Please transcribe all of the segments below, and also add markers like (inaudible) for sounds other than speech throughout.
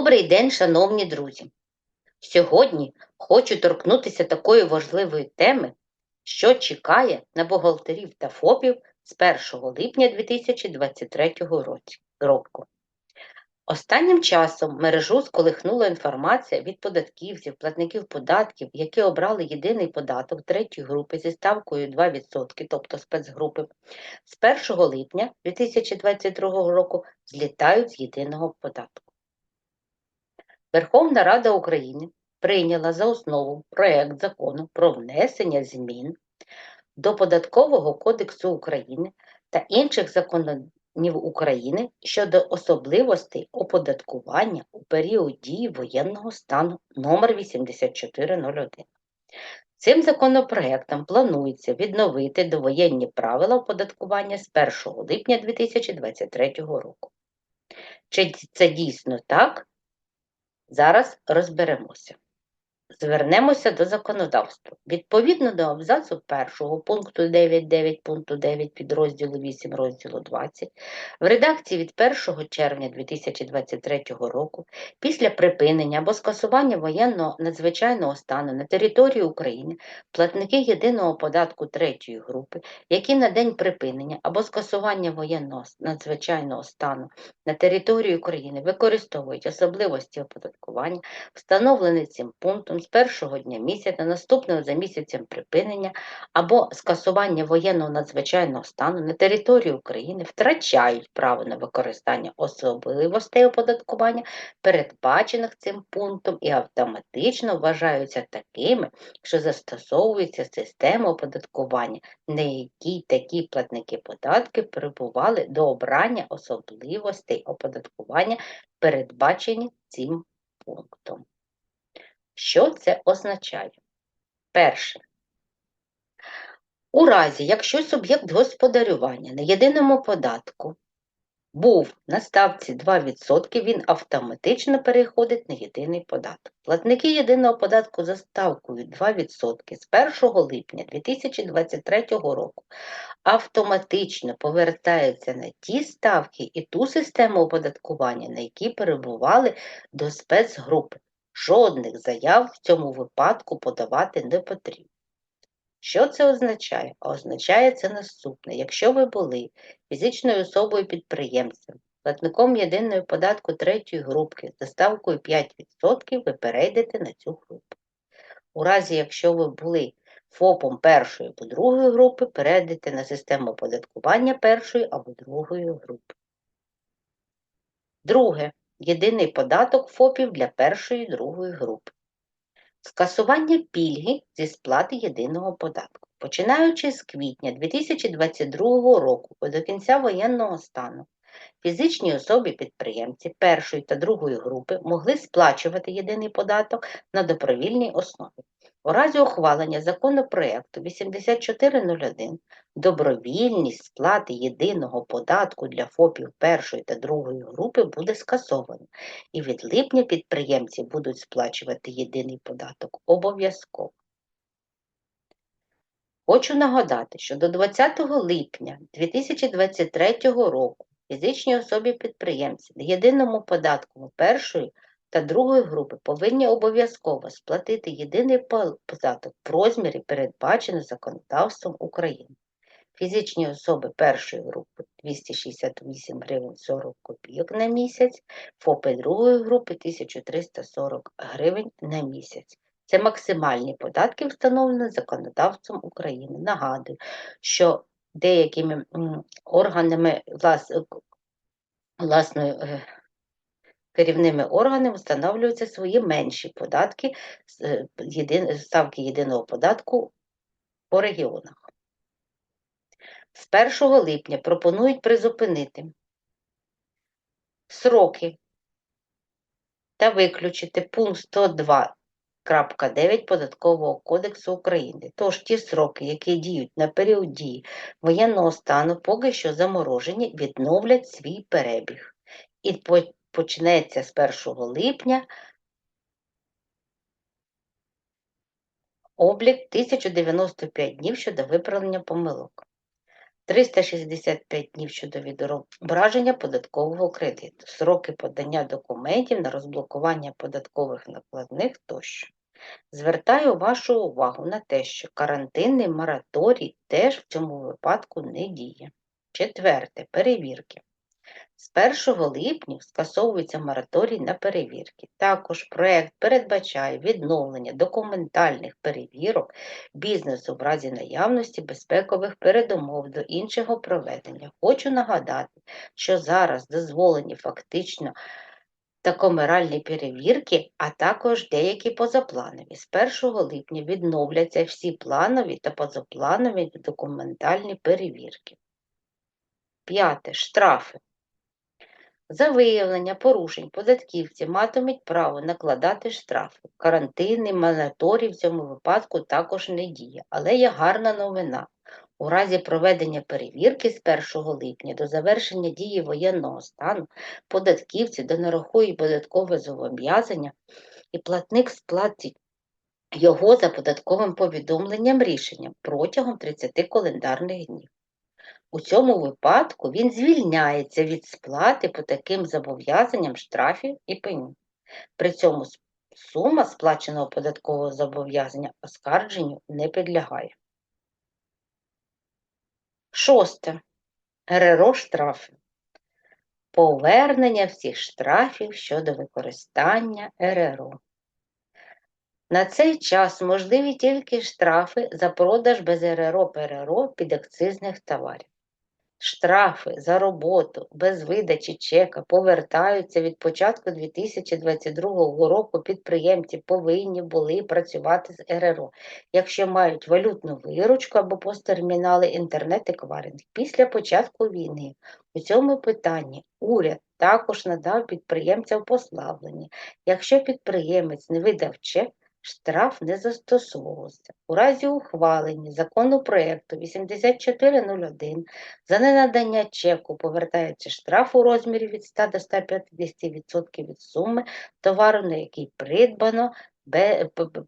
Добрий день, шановні друзі! Сьогодні хочу торкнутися такої важливої теми, що чекає на бухгалтерів та ФОПів з 1 липня 2023 року. Останнім часом мережу сколихнула інформація від податківців, платників податків, які обрали єдиний податок третьої групи зі ставкою 2%, тобто спецгрупи, з 1 липня 2022 року злітають з єдиного податку. Верховна Рада України прийняла за основу проект закону про внесення змін до Податкового кодексу України та інших законів України щодо особливостей оподаткування у період дії воєнного стану номер 8401. Цим законопроектом планується відновити довоєнні правила оподаткування з 1 липня 2023 року. Чи це дійсно так? Зараз розберемося. Звернемося до законодавства. Відповідно до абзацу 1 пункту 9.9 пункту 9 підрозділу 8 розділу 20 в редакції від 1 червня 2023 року після припинення або скасування воєнного надзвичайного стану на території України платники єдиного податку третьої групи, які на день припинення або скасування воєнного надзвичайного стану на території України використовують особливості оподаткування, встановлені цим пунктом з першого дня місяця, наступного за місяцем припинення або скасування воєнного надзвичайного стану на території України втрачають право на використання особливостей оподаткування, передбачених цим пунктом, і автоматично вважаються такими, що застосовується система оподаткування, на якій такі платники податків перебували до обрання особливостей оподаткування, передбачені цим пунктом. Що це означає? Перше. У разі, якщо суб'єкт господарювання на єдиному податку був на ставці 2%, він автоматично переходить на єдиний податок. Платники єдиного податку за ставкою 2% з 1 липня 2023 року автоматично повертаються на ті ставки і ту систему оподаткування, на які перебували до спецгрупи. Жодних заяв в цьому випадку подавати не потрібно. Що це означає? Означає це наступне. Якщо ви були фізичною особою підприємцем, платником єдиної податку третьої групки за ставкою 5%, ви перейдете на цю групу. У разі, якщо ви були ФОПом першої або другої групи, перейдете на систему оподаткування першої або другої групи. Друге єдиний податок ФОПів для першої і другої групи. Скасування пільги зі сплати єдиного податку. Починаючи з квітня 2022 року до кінця воєнного стану, фізичні особи-підприємці першої та другої групи могли сплачувати єдиний податок на добровільній основі. У разі ухвалення законопроекту 8401 добровільність сплати єдиного податку для ФОПів першої та другої групи буде скасована, і від липня підприємці будуть сплачувати єдиний податок обов'язково. Хочу нагадати, що до 20 липня 2023 року фізичні особі-підприємці на єдиному податку першої та другої групи повинні обов'язково сплатити єдиний податок в розмірі, передбачений законодавством України. Фізичні особи першої групи 268 гривень 40 копійок на місяць, ФОПи другої групи 1340 гривень на місяць. Це максимальні податки, встановлені законодавством України. Нагадую, що деякими органами власної е, керівними органами встановлюються свої менші податки, е, ставки єдиного податку по регіонах. З 1 липня пропонують призупинити сроки та виключити пункт 102.9 Податкового кодексу України. Тож ті сроки, які діють на період дії воєнного стану, поки що заморожені, відновлять свій перебіг. І почнеться з 1 липня облік 1095 днів щодо виправлення помилок. 365 днів щодо відображення податкового кредиту, сроки подання документів на розблокування податкових накладних тощо. Звертаю вашу увагу на те, що карантинний мораторій теж в цьому випадку не діє. Четверте. Перевірки. З 1 липня скасовується мораторій на перевірки. Також проект передбачає відновлення документальних перевірок бізнесу в разі наявності безпекових передумов до іншого проведення. Хочу нагадати, що зараз дозволені фактично та комеральні перевірки, а також деякі позапланові. З 1 липня відновляться всі планові та позапланові документальні перевірки. П'яте. Штрафи. За виявлення порушень податківці матимуть право накладати штрафи. Карантинний мораторій в цьому випадку також не діє, але є гарна новина. У разі проведення перевірки з 1 липня до завершення дії воєнного стану податківці донарахують податкове зобов'язання і платник сплатить його за податковим повідомленням рішенням протягом 30 календарних днів. У цьому випадку він звільняється від сплати по таким зобов'язанням штрафів і пені. При цьому сума сплаченого податкового зобов'язання оскарженню не підлягає. Шосте. РРО штрафи. Повернення всіх штрафів щодо використання РРО. На цей час можливі тільки штрафи за продаж без РРО ПРРО підакцизних товарів. Штрафи за роботу без видачі чека повертаються від початку 2022 року. Підприємці повинні були працювати з РРО, якщо мають валютну виручку або посттермінали інтернет-еквайринг. Після початку війни у цьому питанні уряд також надав підприємцям послаблення. Якщо підприємець не видав чек, штраф не застосовувався. У разі ухвалення законопроекту 8401 за ненадання чеку повертається штраф у розмірі від 100 до 150% від суми товару, на який придбано,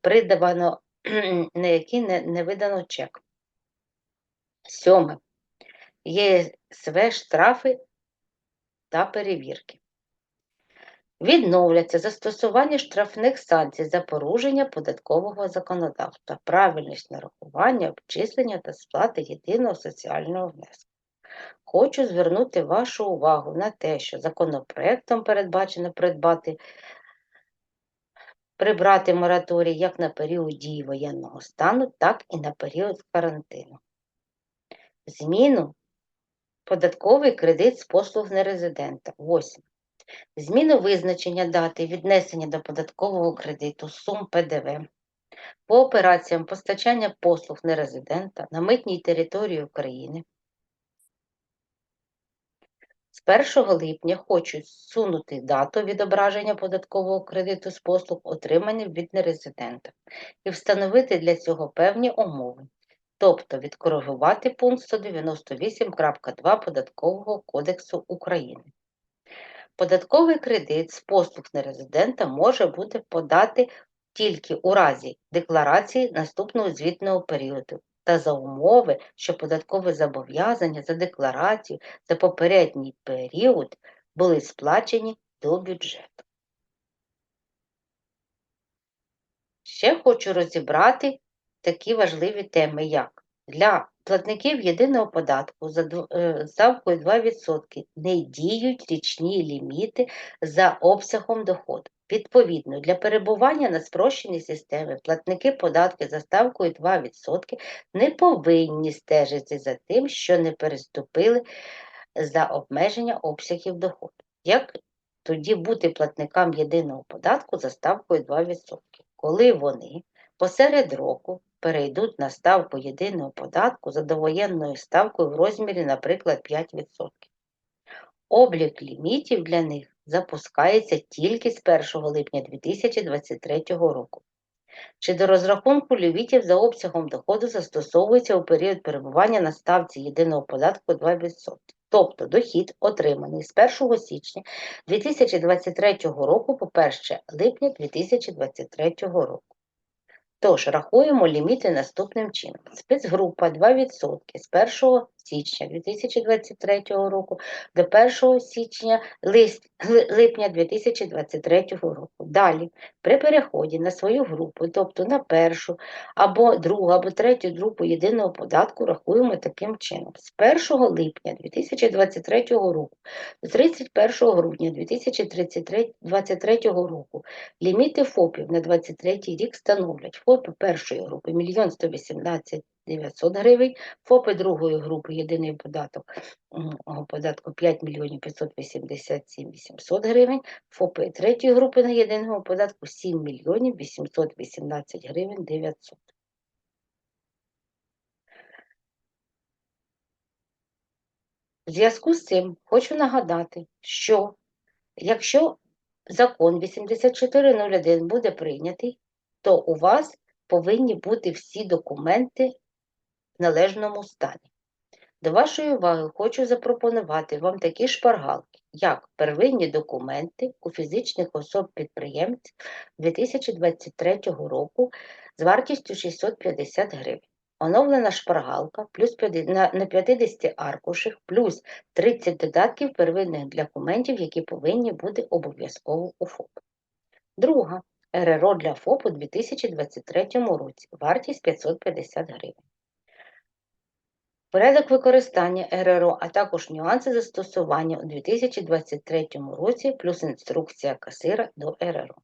придбано (clears throat) на який не, не видано чек. Сьоме. ЄСВ штрафи та перевірки. Відновляться застосування штрафних санкцій за порушення податкового законодавства, правильність нарахування, обчислення та сплати єдиного соціального внеску. Хочу звернути вашу увагу на те, що законопроектом передбачено придбати, прибрати мораторій як на період дії воєнного стану, так і на період карантину. Зміну податковий кредит з послуг нерезидента. 8. Зміну визначення дати віднесення до податкового кредиту сум ПДВ по операціям постачання послуг нерезидента на митній території України. З 1 липня хочуть зсунути дату відображення податкового кредиту з послуг, отриманих від нерезидента, і встановити для цього певні умови, тобто відкоригувати пункт 198.2 Податкового кодексу України. Податковий кредит з послуг нерезидента може бути подати тільки у разі декларації наступного звітного періоду та за умови, що податкові зобов'язання за декларацію за попередній період були сплачені до бюджету. Ще хочу розібрати такі важливі теми, як для платників єдиного податку за е, ставкою 2% не діють річні ліміти за обсягом доходу. Відповідно, для перебування на спрощеній системі платники податки за ставкою 2% не повинні стежити за тим, що не переступили за обмеження обсягів доходу. Як тоді бути платникам єдиного податку за ставкою 2%, коли вони посеред року перейдуть на ставку єдиного податку за довоєнною ставкою в розмірі, наприклад, 5%. Облік лімітів для них запускається тільки з 1 липня 2023 року. Чи до розрахунку лімітів за обсягом доходу застосовується у період перебування на ставці єдиного податку 2%. Тобто дохід, отриманий з 1 січня 2023 року по 1 липня 2023 року. Тож рахуємо ліміти наступним чином. Спецгрупа 2% з 1 січня 2023 року до 1 січня липня 2023 року. Далі, при переході на свою групу, тобто на першу або другу, або третю групу єдиного податку, рахуємо таким чином. З 1 липня 2023 року до 31 грудня 2023 року ліміти ФОПів на 23 рік становлять ФОПи першої групи 1 118 900 гривень, ФОПи другої групи єдиний податок податку 5 мільйонів 587 800 гривень, ФОПи третьої групи на єдиного податку 7 мільйонів 818 гривень 900. В зв'язку з цим хочу нагадати, що якщо закон 8401 буде прийнятий, то у вас повинні бути всі документи належному стані. До вашої уваги хочу запропонувати вам такі шпаргалки, як первинні документи у фізичних особ-підприємців 2023 року з вартістю 650 гривень. Оновлена шпаргалка плюс 50 на на 50 аркушах, плюс 30 додатків первинних документів, які повинні бути обов'язково у ФОП. Друга РРО для ФОП у 2023 році. Вартість 550 гривень. Порядок використання РРО, а також нюанси застосування у 2023 році, плюс інструкція касира до РРО.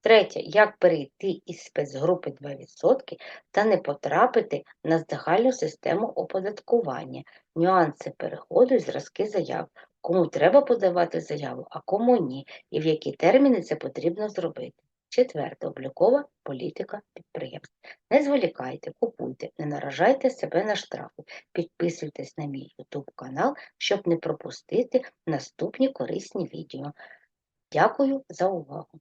Третє. Як перейти із спецгрупи 2% та не потрапити на загальну систему оподаткування, нюанси переходу і зразки заяв, кому треба подавати заяву, а кому ні, і в які терміни це потрібно зробити. Четверте. Облікова політика підприємств. Не зволікайте, купуйте, не наражайте себе на штрафи. Підписуйтесь на мій YouTube канал, щоб не пропустити наступні корисні відео. Дякую за увагу!